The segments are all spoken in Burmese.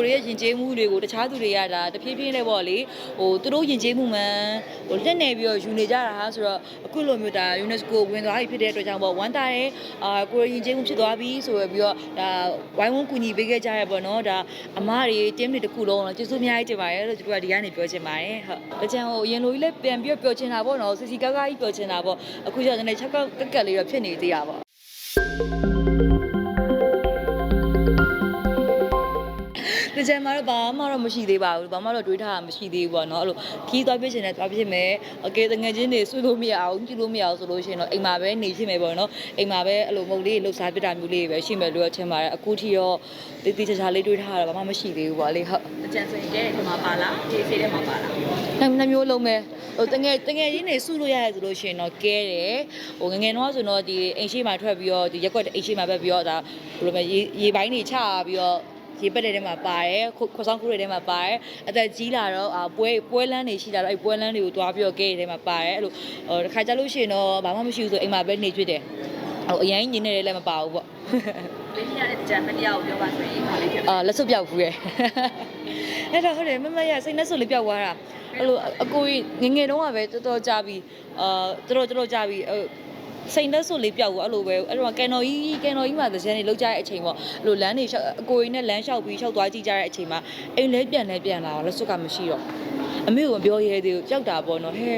ကိုရဲ့ယဉ်ကျေးမှုတွေကိုတခြားသူတွေကဒါတဖြည်းဖြည်းနဲ့ပေါ့လေဟိုသူတို့ယဉ်ကျေးမှုမှန်ဟိုလက်နေပြီးတော့ယူနေကြတာဟာဆိုတော့အခုလိုမျိုးဒါ UNESCO ဝင်သွားပြီဖြစ်တဲ့အတွက်ကြောင့်ပေါ့ဝမ်းတာရဲ့အာကိုယ်ယဉ်ကျေးမှုဖြစ်သွားပြီဆိုပြီးတော့ဒါဝိုင်းဝန်းကူညီပေးခဲ့ကြရပေါ့နော်ဒါအမတွေတင်းတွေတစ်ခုလုံးတော့ကျေးဇူးအများကြီးတင်ပါတယ်လို့ကျွန်တော်ကဒီကနေပြောချင်ပါတယ်ဟုတ်အကြံဟိုအရင်လိုကြီးလည်းပြန်ပြီးတော့ပြောချင်တာပေါ့နော်စီစီကားကားကြီးပြောချင်တာပေါ့အခုကျတော့နည်းနည်းချက်ကောက်ကက်ကက်လေးတော့ဖြစ်နေသေးတာပေါ့ ဒီကြံမှာတော့ဘာမှတော့မရှိသေးပါဘူးဘာမှတော့တွေးထားတာမရှိသေးဘူးပေါ့နော်အဲ့လိုခီးသွားပြစ်ရှင်နဲ့သွားပြစ်မယ်အကယ်တငယ်ချင်းတွေဆွေးလို့မရအောင်ကြည့်လို့မရအောင်ဆိုလို့ရှိရင်တော့အိမ်မှာပဲနေရှိမယ်ပေါ့နော်အိမ်မှာပဲအဲ့လိုမုတ်လေးလှုပ်ရှားပြစ်တာမျိုးလေးပဲရှိမယ်လို့ထင်ပါတယ်အခုထိတော့တေးသေးချာချာလေးတွေးထားတာဘာမှမရှိသေးဘူးပေါ့လေဟုတ်အကြံဆိုရင်တဲ့ထဲမှာပါလားဒီဖေးထဲမှာပါလားနှမျိုးလုံးပဲဟိုတငယ်တငယ်ချင်းတွေစုလို့ရတယ်ဆိုလို့ရှိရင်တော့ကဲတယ်ဟိုငငယ်တော့ဆိုတော့ဒီအိမ်ရှိမှာထွက်ပြီးတော့ဒီရက်ွက်အိမ်ရှိမှာပဲပြီးတော့ဒါဘယ်လိုမလဲရေပိုင်းတွေချပြီးတော့ ရေပက်တဲ့ထဲမှာပါတယ်ခွခွဆောင်ခုတွေထဲမှာပါတယ်အသက်ကြီးလာတော့အာပွဲပွဲလန်းတွေရှိလာတော့အဲ့ပွဲလန်းတွေကိုတွားပြီးတော့ကဲတဲ့ထဲမှာပါတယ်အဲ့လိုဟိုတစ်ခါကြလို့ရှိရင်တော့ဘာမှမရှိဘူးဆိုအိမ်မှာပဲနေကျွတ်တယ်ဟိုအရင်ညင်းနေတယ်လည်းမပါဘူးပေါ့လေးပြရတဲ့ကြံမတရားကိုပြောပါဆိုရင်ခါလေးဖြစ်အာလက်စွပ်ပြောက်ဘူးရဲ့အဲ့တော့ဟုတ်တယ်မမရစိတ်နဲ့စွပ်လေးပြောက်သွားတာအဲ့လိုအကိုကြီးငယ်ငယ်တုန်းကပဲတော်တော်ကြာပြီအာတော်တော်တော်ကြာပြီဟို စိတ်နဲ့စွပ်လေးပြောက်ဘူးအဲ့လိုပဲအဲ့တော့ကန်တော်ကြီးကန်တော်ကြီးမှာသကြံနေလောက်ကြတဲ့အချိန်ပေါ့အဲ့လိုလမ်းတွေလျှောက်အကိုကြီးနဲ့လမ်းလျှောက်ပြီးလျှောက်သွားကြည့်ကြတဲ့အချိန်မှာအိမ်လဲပြန်လဲပြန်လာတော့လက်စွပ်ကမရှိတော့အမေကမပြောရဲသေးဘူးကြောက်တာပေါ့နော်ဟဲ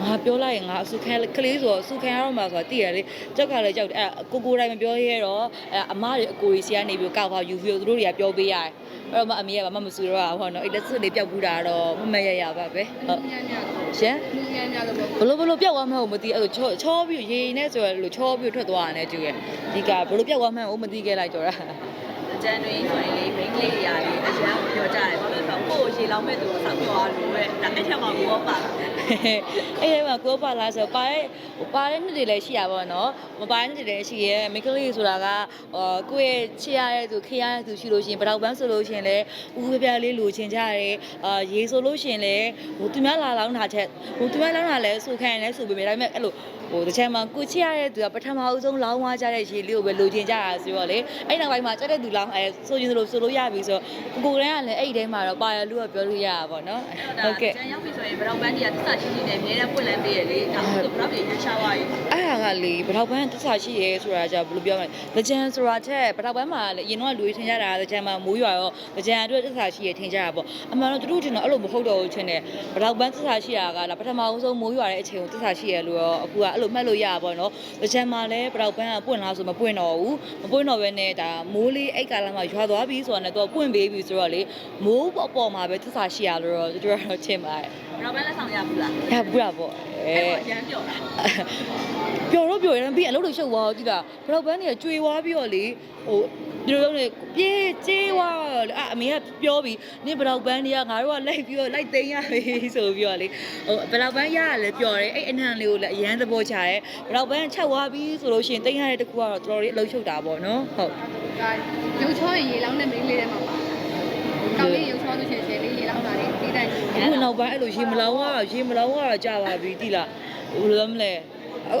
ငါပြောလိုက်ရင်ငါအဆုခံကလေးဆိုတော့အဆုခံရတော့မှာဆိုတာသိရလေကြောက်ကလည်းကြောက်တယ်အဲ့ကိုကိုတိုင်းမပြောရဲတော့အဲ့အမတွေအကိုကြီးစီကနေပြီးကောက်ပါယူပြီးတော့သူတို့တွေကပြောပေးရတယ် အဲ့တော့မှအမေကဘာမှမစူတော့တာပေါ့နော်အဲ့လက်စွပ်လေးပျောက်ဘူးတာတော့မမရရပါပဲဟုတ်ညံ့ညံ့ရှင်လူညံ့ညံ့လို့ပေါ့ဘလို့ဘလို့ပျောက်သွားမှန်းကိုမသိအဲ့လိုချောချောပြီးရေနဲ့ဆိုရလို့ချောပြီးထွက်သွားတယ်တူရဲ့ဒီကဘလို့ပျောက်သွားမှန်းကိုမသိခဲ့လိုက်ကြော်တာ အကြံတွေဆိုရင်လေးမိန်းကလေးတွေရာလေးအရန်ကိုပြောကြတယ်ဘာလို့လဲဆိုတော့ကိုယ်ရေလောင်းမဲ့သူကိုစောင့်ပြောရလို့ပဲဒါအဲ့ထက်မှဘောပါလားအဲ့ဒီမှာကိုပါလာဆိုပါတဲ့ပါတဲ့နှစ်တွေလည်းရှိရပါတော့နော်မပါတဲ့နှစ်တွေလည်းရှိရဲမိန်းကလေးဆိုတာကဟောကိုယ့်ရဲ့ချစ်ရတဲ့သူခေရတဲ့သူရှိလို့ရှိရင်ပတောက်ပန်းဆိုလို့ရှိရင်လည်းဦးပြပြလေးလိုချင်ကြတယ်အာရေဆိုလို့ရှိရင်လည်းဟိုသူများလာလောင်းတာချက်ဟိုသူများလောင်းတာလည်းစူခံလည်းစူပေမဲ့ဒါပေမဲ့အဲ့လို ဟိုတစ်ချက်မှကိုချစ်ရတဲ့သူကပထမအဆုံးလောင်းသွားကြတဲ့ရေလေးကိုပဲလိုချင်ကြတာဆိုတော့လေအဲ့နောက်ပိုင်းမှာကြက်တဲ့သူလောင်းအဲဆိုရင်လို့ဆိုလို့ရပြီဆိုတော့ကိုကိုယ်တန်းကလည်းအဲ့ဒီထဲမှာတော့ပါရလူကပြောလို့ရတာပေါ့နော်ဒါဟုတ်ကဲ့အကြံရောက်ပြီဆိုရင်ဘရောင်ပန်းကြီးကသစ္စာရှိရှိနဲ့အများနဲ့ပွင့်လန်းပေးရလေဒါဆိုဘရောင်ကြီးရရှာသွားပြီအဲ့ဒါကလေဗထောက်ပန်းတစ္ဆာရှိရဲဆိုတာじゃဘယ်လိုပြောမလဲ။ကြံဆိုတာချက်ဗထောက်ပန်းမှာလေအရင်တော့လူတွေထင်ကြတာကြံမှာမိုးရွာရောကြံအတွက်တစ္ဆာရှိရဲထင်ကြတာပေါ့။အမှန်တော့သူတို့ထင်တော့အဲ့လိုမဟုတ်တော့ဘူးထင်တယ်။ဗထောက်ပန်းတစ္ဆာရှိတာကလာပထမအဆုံးမိုးရွာတဲ့အချိန်ကိုတစ္ဆာရှိရဲလို့ရောအခုကအဲ့လိုမှတ်လို့ရတာပေါ့နော်။ကြံမှာလည်းဗထောက်ပန်းကပွင့်လားဆိုမပွင့်တော့ဘူး။မပွင့်တော့ဘဲနဲ့ဒါမိုးလေးအဲ့ကာလမှာရွာသွားပြီဆိုတာနဲ့တော့ပွင့်ပေးပြီဆိုတော့လေမိုးပေါ်ပေါ်မှာပဲတစ္ဆာရှိရလို့တော့သူတို့ကတော့ထင်ပါတယ်ဘရောင်ပန်းလက်ဆောင်ရဘူးလား။ရဘူးလားပေါ့။အဲအဲ့တော့အရန်ပြောတာပျော်တော့ပျော်ရင်ပြီးအလုပ်တွေရှုပ်သွားတိလားဘလောက်ပန်းနေကျွေသွားပြီးတော့လေဟို ဒီလိုလုံးနေပြေးကျေးသွားတော့လေအအမေကပြောပြီးနင်ဘလောက်ပန်းတွေကငါတို့ကလိုက်ပြီးတော့လိုက်သိမ်းရပြီဆိုပြီးတော့လေဟိုဘလောက်ပန်းရရလဲပျော်တယ်အဲ့အနံလေးကိုလည်းအရန်သဘောချတယ်ဘလောက်ပန်းချက်သွားပြီးဆိုလို့ရှိရင်သိမ်းရတဲ့တကူကတော့တော်တော်လေးအလုပ်ရှုပ်တာပေါ့နော်ဟုတ်ဒါရုပ်ချောရင်ရေလောင်းတဲ့မိန်းလေးထဲမှာပါကောင်းလေးရုပ်ချောလို့ရှိရင်ရှယ်လေးရေလောင်းတာလေးပြီးတိုင်းအခုနောက်ပိုင်းအဲ့လိုရေမလောင်းရရေမလောင်းရကြပါပြီတိလားဘယ်လိုလဲမလဲ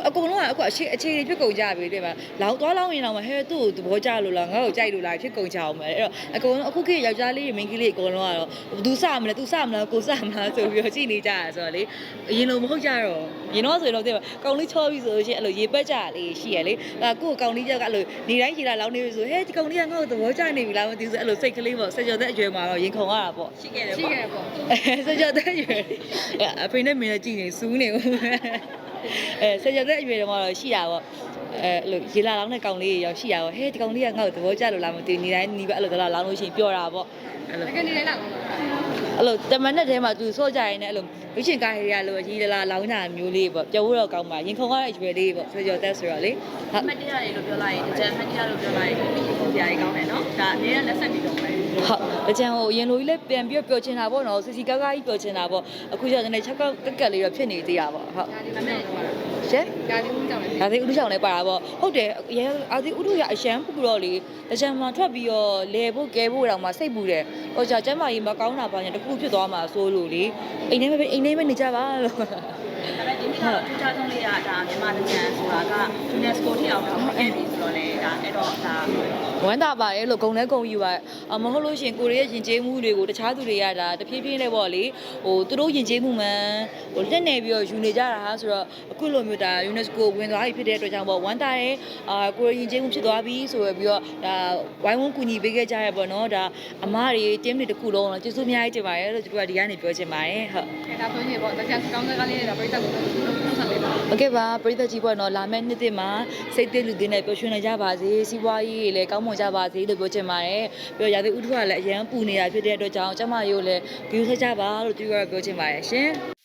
အကုန်လုံးကအခုအခြေအခြေတွေဖြစ်ကုန်ကြပြီတဲ့မှာလောင်းသွားလောင်းရင်တော့မဟဲ့သူ့ကိုသဘောကျလို့လားငါ့ကိုကြိုက်လို့လားဖြစ်ကုန်ကြအောင်မယ်အဲ့တော့အကုန်လုံးအခုခေတ်ယောက်ျားလေးတွေမိန်းကလေးတွေအကုန်လုံးကတော့ဘသူစမလဲသူစမလားကိုစမလားဆိုပြီးတော့ကြည့်နေကြရဆိုတော့လေအရင်လိုမဟုတ်ကြတော့ရင်တော့ဆိုရင်တော့တဲ့ကောင်လေးချောပြီးဆိုလို့ရှိရင်အဲ့လိုရေပက်ကြလေးရှိရလေအဲကို့ကောင်လေးကြောက်ကအဲ့လိုနေတိုင်းရေလာလောင်းနေပြီဆိုဟဲ့ဒီကောင်လေးကငါ့ကိုသဘောကျနေပြီလားမသိဘူးဆိုအဲ့လိုစိတ်ကလေးပေါ့ဆက်ကြော်တဲ့အရွယ်မှာတော့ရင်ခုန်ရတာပေါ့ရှိခဲ့တယ်ရှိပေါ့ခဲ့ပေါ့ဆက်ကြတဲ့အရွယ်အဖေနဲ့မင်းလည်းကြည်နေစူးနေဦး အဲဆက်ကြတဲ့အရွယ်တော့တော့ရှိတာပေါ့အဲအဲ့လိုရေလာလောင်းတဲ့ကောင်လေးရောရှိရပါဟဲ့ဒီကောင်လေးကငါ့ကိုသဘောကျလို့လားမသိဘူးနေတိုင်းနေပဲအဲ့လိုသလားလောင်းလို့ရှိရင်ပြောတာပေါ့အဲ့လိုတကယ်နေလိုက်လာတော့အဲ့လိုတမန်နဲ့ထဲမှာသူစော့ကြရင်လည်းအဲ့လိုဝိရှင်ကားရီရလို့ရေလာလောင်းတာမျိုးလေးပေါ့ပြောလို့တော့ကောင်းပါရင်ခုန်ရတဲ့အရွယ်လေးပေါ့ဆက်ကြတဲ့ဆိုတော့လေဟုတ်မှတ်တရတွေလို့ပြောလိုက်ရင်အကြံမှတ်တရလို့ပြောလိုက်ရင်ဒီစရာကြီးကောင်းတယ်နော်ဒါအနည်းနဲ့လက်ဆက်ပြီးတော့ပဲဟုတ်ကြံဟိုအရင်လိုကြီးလည်းပြန်ပြီးတော့ပြောချင်တာပေါ့နော်စီစီကားကားကြီးပြောချင်တာပေါ့အခုကျတော့နည်းနည်းချက်ကောက်ကက်ကက်လေးတော့ဖြစ်နေသေးတာပေါ့ဟုတ်ဒါလေးမဲ့တော့ရှင်ဒါလေးဦးကြောင့်လည်းဒါသေးဥထုချောင်းလည်းပါတာပေါ့ဟုတ်တယ်ရဲအာသေးဥထုရအရန်ပူတော့လေတကြံမှာထွက်ပြီးတော့လဲဖို့ကဲဖို့တောင်မှစိတ်ပူတယ်ဟိုကြကျမ်းမာကြီးမကောင်းတာပါညာတခုဖြစ်သွားမှာစိုးလို့လေအိမ်ထဲမှာပဲအိမ်ထဲမှာနေကြပါလို့ဒါပေမဲ့ဒီနေ့ကတော့ထူးခြားဆုံးလေးကဒါမြန်မာနိုင်ငံဆိုတာက UNESCO ထိအောင်တော့ခဲ့ပြီဆိုတော့လေဒါအဲ့တော့ဒါ ဝမ်းသာပါတယ်လို့ဂုံလဲဂုံယူပါမဟုတ်လို့ရှင်ကိုရီးယားယဉ်ကျေးမှုတွေကိုတခြားသူတွေကဒါတဖြည်းဖြည်းနဲ့ပေါ့လေဟိုသူတို့ယဉ်ကျေးမှုမှန်ဟိုလက်နေပြီးတော့ယူနေကြတာဟာဆိုတော့အခုလိုမျိုးဒါ UNESCO ဝင်သွားပြီဖြစ်တဲ့အတွက်ကြောင့်ပေါ့ဝမ်းသာတယ်အာကိုရီးယားယဉ်ကျေးမှုဖြစ်သွားပြီဆိုပြီးတော့ဒါဝိုင်းဝန်းကူညီပေးခဲ့ကြရပေါ့နော်ဒါအမတွေတင်းတွေတစ်ခုလုံးတော့ကျေးဇူးအများကြီးတင်ပါတယ်လို့ကျွန်တော်ဒီကနေပြောချင်ပါတယ်ဟုတ်ဒါဆိုရင်ပေါ့တခြားကောင်းတဲ့ကလေးတွေဒါပြိတ္တကိုဆက်ပေးပါဟုတ်ကဲ့ပါပြိတ္တကြီးပေါ့နော်လာမယ့်နှစ်သစ်မှာစိတ်သစ်လူသစ်နဲ့ပျော်ရွှင်နိုင်ကြပါစေစီးပွားရေးတွေလည်းကောင်းမွန်ကြပါစေလို့ပြောချင်ပါတယ်ပြီးတော့ရာသီဥတုကလည်းအရန်ပူနေတာဖြစ်တဲ့အတွက်ကြောင့်ကျမရိုးလည်းဂရုစိုက်ကြပါလို့သူကပြောချင်ပါတယ်ရှင်